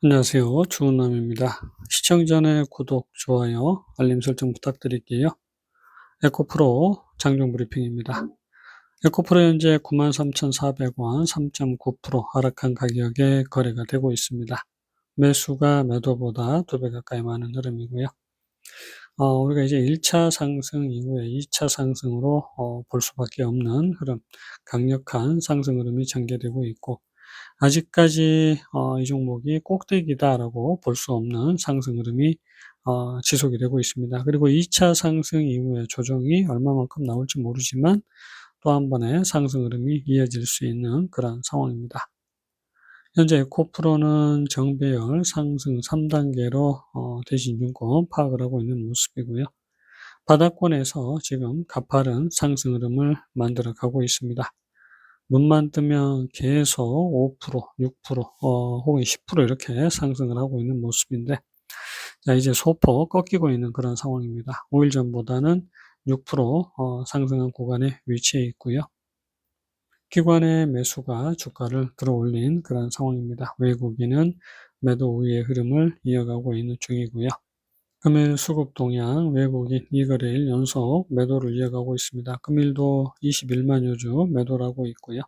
안녕하세요. 주은남입니다. 시청 전에 구독, 좋아요, 알림 설정 부탁드릴게요. 에코프로 장중 브리핑입니다. 에코프로 현재 93,400원 3.9% 하락한 가격에 거래가 되고 있습니다. 매수가 매도보다 2배 가까이 많은 흐름이고요. 어, 우리가 이제 1차 상승 이후에 2차 상승으로 어, 볼 수밖에 없는 흐름, 강력한 상승 흐름이 전개되고 있고 아직까지 어, 이 종목이 꼭대기다라고 볼 수 없는 상승 흐름이 어, 지속이 되고 있습니다. 그리고 2차 상승 이후에 조정이 얼마만큼 나올지 모르지만 또 한 번의 상승 흐름이 이어질 수 있는 그런 상황입니다. 현재 에코프로는 정배열 상승 3단계로 어, 대신증권 파악을 하고 있는 모습이고요. 바닥권에서 지금 가파른 상승 흐름을 만들어 가고 있습니다. 눈만 뜨면 계속 5%, 6%, 어, 혹은 10% 이렇게 상승을 하고 있는 모습인데, 자, 이제 소폭 꺾이고 있는 그런 상황입니다. 5일 전보다는 6% 어, 상승한 구간에 위치해 있고요. 기관의 매수가 주가를 들어올린 그런 상황입니다. 외국인은 매도 우위의 흐름을 이어가고 있는 중이고요. 금일 수급 동향 외국인 2거래일 연속 매도를 이어가고 있습니다. 금일도 21만 여주 매도라고 있고요.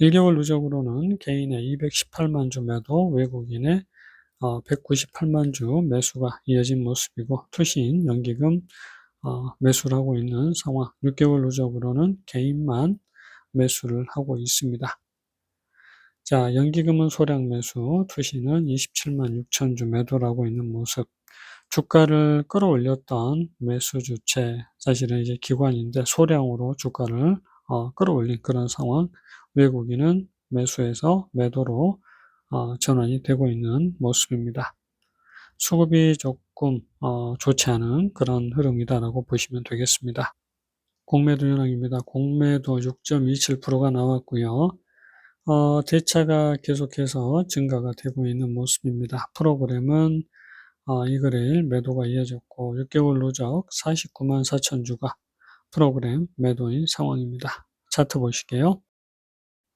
1개월 누적으로는 개인의 218만 주 매도, 외국인의 198만 어, 주 매수가 이어진 모습이고 투신, 연기금 어, 매수를 하고 있는 상황. 6개월 누적으로는 개인만 매수를 하고 있습니다. 자, 연기금은 소량 매수, 투신은 27만 6천 주 매도라고 있는 모습. 주가를 끌어올렸던 매수 주체, 사실은 이제 기관인데 소량으로 주가를 어, 끌어올린 그런 상황. 외국인은 매수해서 매도로 어, 전환이 되고 있는 모습입니다. 수급이 조금 어, 좋지 않은 그런 흐름이다라고 보시면 되겠습니다. 공매도 현황입니다. 공매도 6.27%가 나왔고요. 어, 대차가 계속해서 증가가 되고 있는 모습입니다. 프로그램은 어, 이거래일 매도가 이어졌고 6개월 누적 49만 4천 주가 프로그램 매도인 상황입니다. 차트 보실게요.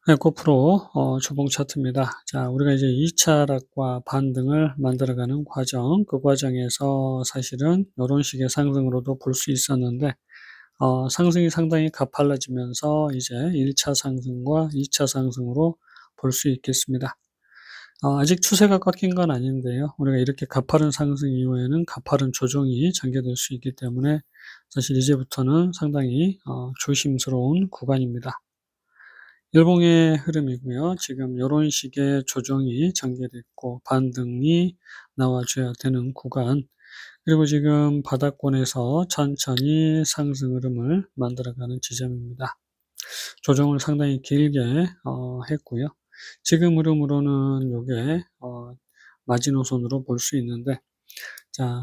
에코프로 어, 주봉 차트입니다. 자, 우리가 이제 2차 하락과 반등을 만들어가는 과정, 그 과정에서 사실은 이런 식의 상승으로도 볼 수 있었는데 어, 상승이 상당히 가팔라지면서 이제 1차 상승과 2차 상승으로 볼 수 있겠습니다. 어, 아직 추세가 꺾인 건 아닌데요. 우리가 이렇게 가파른 상승 이후에는 가파른 조정이 전개될 수 있기 때문에 사실 이제부터는 상당히 어, 조심스러운 구간입니다. 일봉의 흐름이고요. 지금 이런 식의 조정이 전개됐고 반등이 나와줘야 되는 구간 그리고 지금 바닥권에서 천천히 상승 흐름을 만들어가는 지점입니다. 조정을 상당히 길게 어, 했고요. 지금 흐름으로는 이게 어, 마지노선으로 볼 수 있는데 자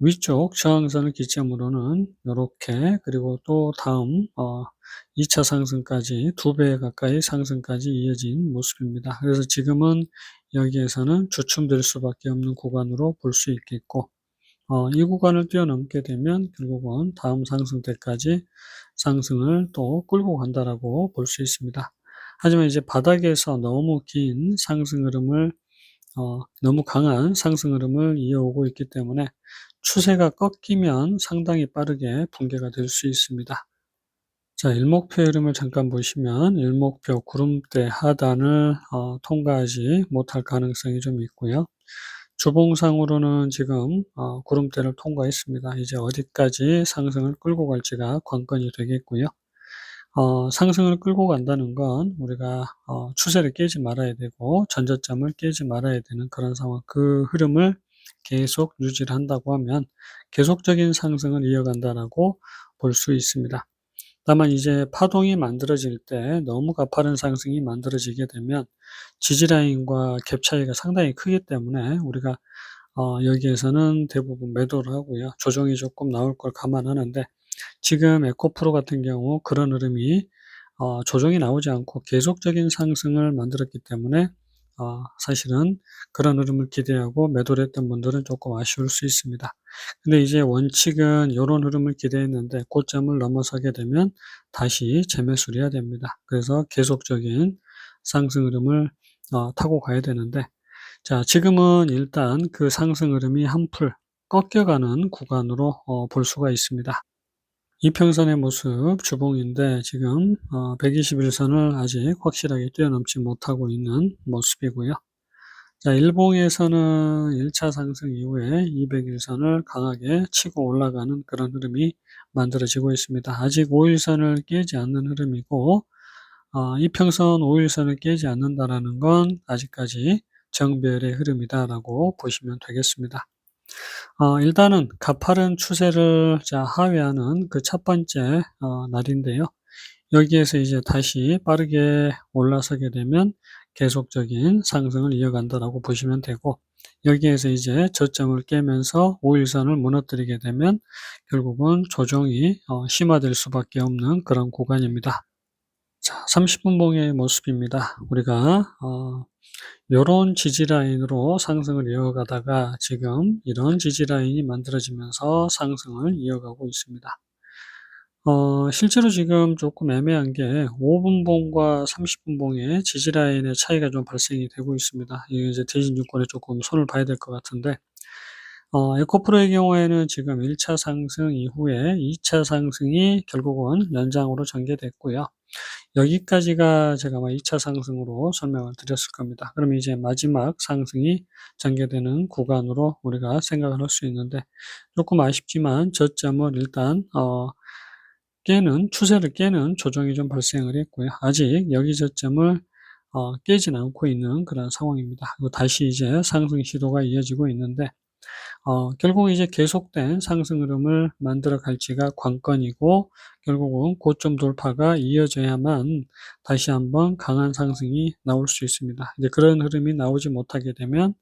위쪽 저항선을 기점으로는 이렇게 그리고 또 다음 어, 2차 상승까지 두 배 가까이 상승까지 이어진 모습입니다. 그래서 지금은 여기에서는 주춤될 수밖에 없는 구간으로 볼 수 있겠고 어, 이 구간을 뛰어넘게 되면 결국은 다음 상승 때까지 상승을 또 끌고 간다라고 볼 수 있습니다. 하지만 이제 바닥에서 너무 긴 상승 흐름을 어, 너무 강한 상승 흐름을 이어오고 있기 때문에 추세가 꺾이면 상당히 빠르게 붕괴가 될 수 있습니다. 자, 일목표 흐름을 잠깐 보시면 일목표 구름대 하단을 어, 통과하지 못할 가능성이 좀 있고요. 주봉상으로는 지금 어, 구름대를 통과했습니다. 이제 어디까지 상승을 끌고 갈지가 관건이 되겠고요. 어, 상승을 끌고 간다는 건 우리가 어, 추세를 깨지 말아야 되고 전저점을 깨지 말아야 되는 그런 상황 그 흐름을 계속 유지를 한다고 하면 계속적인 상승을 이어간다라고 볼 수 있습니다. 다만 이제 파동이 만들어질 때 너무 가파른 상승이 만들어지게 되면 지지라인과 갭 차이가 상당히 크기 때문에 우리가 어, 여기에서는 대부분 매도를 하고요. 조정이 조금 나올 걸 감안하는데 지금 에코프로 같은 경우 그런 흐름이 어, 조정이 나오지 않고 계속적인 상승을 만들었기 때문에 어, 사실은 그런 흐름을 기대하고 매도를 했던 분들은 조금 아쉬울 수 있습니다. 근데 이제 원칙은 이런 흐름을 기대했는데 고점을 넘어서게 되면 다시 재매수를 해야 됩니다. 그래서 계속적인 상승 흐름을 어, 타고 가야 되는데 자, 지금은 일단 그 상승 흐름이 한풀 꺾여가는 구간으로 어, 볼 수가 있습니다. 이평선의 모습 주봉인데 지금 어, 121선을 아직 확실하게 뛰어넘지 못하고 있는 모습이고요. 자, 일봉에서는 1차 상승 이후에 200일선을 강하게 치고 올라가는 그런 흐름이 만들어지고 있습니다. 아직 5일선을 깨지 않는 흐름이고 어, 이평선 5일선을 깨지 않는다라는 건 아직까지 정별의 흐름이다라고 보시면 되겠습니다. 어, 일단은 가파른 추세를 자, 하회하는 그 첫 번째 어, 날인데요. 여기에서 이제 다시 빠르게 올라서게 되면 계속적인 상승을 이어간다라고 보시면 되고 여기에서 이제 저점을 깨면서 5일선을 무너뜨리게 되면 결국은 조정이 어, 심화될 수밖에 없는 그런 구간입니다. 자, 30분 봉의 모습입니다. 우리가 어, 요런 지지라인으로 상승을 이어가다가 지금 이런 지지라인이 만들어지면서 상승을 이어가고 있습니다. 어, 실제로 지금 조금 애매한 게 5분 봉과 30분 봉의 지지라인의 차이가 좀 발생이 되고 있습니다. 이게 이제 대진증권에 조금 손을 봐야 될 것 같은데, 어, 에코프로의 경우에는 지금 1차 상승 이후에 2차 상승이 결국은 연장으로 전개됐고요. 여기까지가 제가 아마 2차 상승으로 설명을 드렸을 겁니다. 그럼 이제 마지막 상승이 전개되는 구간으로 우리가 생각을 할 수 있는데, 조금 아쉽지만 저점을 일단, 어, 깨는 추세를 깨는 조정이 좀 발생을 했고요. 아직 여기 저점을 어, 깨진 않고 있는 그런 상황입니다. 다시 이제 상승 시도가 이어지고 있는데 어, 결국 이제 계속된 상승 흐름을 만들어 갈지가 관건이고 결국은 고점 돌파가 이어져야만 다시 한번 강한 상승이 나올 수 있습니다. 이제 그런 흐름이 나오지 못하게 되면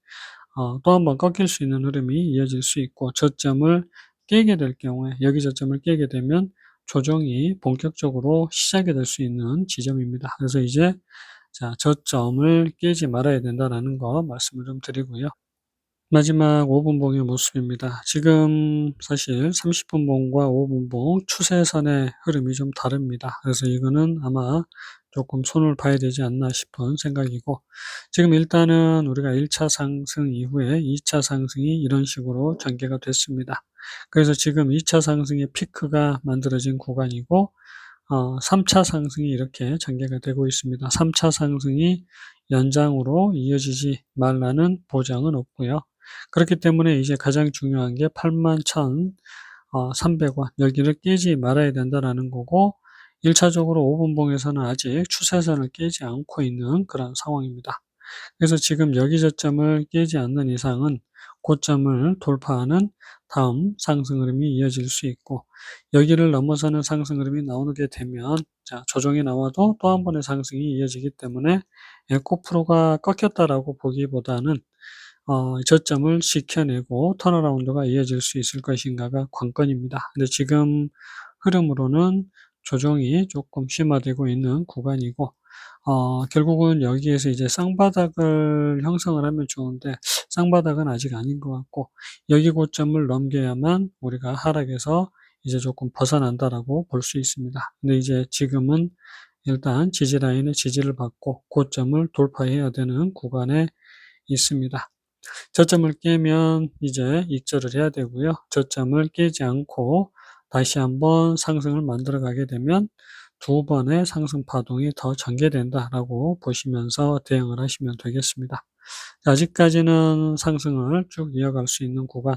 어, 또 한번 꺾일 수 있는 흐름이 이어질 수 있고 저점을 깨게 될 경우에 여기 저점을 깨게 되면 조정이 본격적으로 시작이 될 수 있는 지점입니다. 그래서 이제 자, 저점을 깨지 말아야 된다라는 거 말씀을 좀 드리고요. 마지막 5분 봉의 모습입니다. 지금 사실 30분 봉과 5분 봉 추세선의 흐름이 좀 다릅니다. 그래서 이거는 아마 조금 손을 봐야 되지 않나 싶은 생각이고 지금 일단은 우리가 1차 상승 이후에 2차 상승이 이런 식으로 전개가 됐습니다. 그래서 지금 2차 상승의 피크가 만들어진 구간이고 어, 3차 상승이 이렇게 전개가 되고 있습니다. 3차 상승이 연장으로 이어지지 말라는 보장은 없고요. 그렇기 때문에 이제 가장 중요한 게 81,300원 여기를 깨지 말아야 된다라는 거고 1차적으로 5분봉에서는 아직 추세선을 깨지 않고 있는 그런 상황입니다. 그래서 지금 여기 저점을 깨지 않는 이상은 고점을 돌파하는 다음 상승 흐름이 이어질 수 있고 여기를 넘어서는 상승 흐름이 나오게 되면 자 조정이 나와도 또 한 번의 상승이 이어지기 때문에 에코프로가 꺾였다라고 보기보다는 어, 저점을 지켜내고 턴어라운드가 이어질 수 있을 것인가가 관건입니다. 근데 지금 흐름으로는 조정이 조금 심화되고 있는 구간이고 어, 결국은 여기에서 이제 쌍바닥을 형성을 하면 좋은데 쌍바닥은 아직 아닌 것 같고 여기 고점을 넘겨야만 우리가 하락에서 이제 조금 벗어난다라고 볼 수 있습니다. 근데 이제 지금은 일단 지지라인의 지지를 받고 고점을 돌파해야 되는 구간에 있습니다. 저점을 깨면 이제 익절을 해야 되고요. 저점을 깨지 않고 다시 한번 상승을 만들어 가게 되면 두 번의 상승 파동이 더 전개된다라고 보시면서 대응을 하시면 되겠습니다. 아직까지는 상승을 쭉 이어갈 수 있는 구간,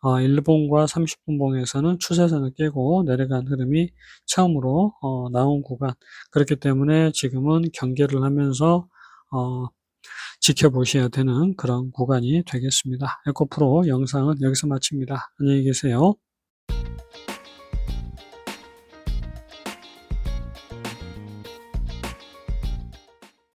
어, 1분과 30분 봉에서는 추세선을 깨고 내려간 흐름이 처음으로 어, 나온 구간, 그렇기 때문에 지금은 경계를 하면서 어, 지켜보셔야 되는 그런 구간이 되겠습니다. 에코프로 영상은 여기서 마칩니다. 안녕히 계세요.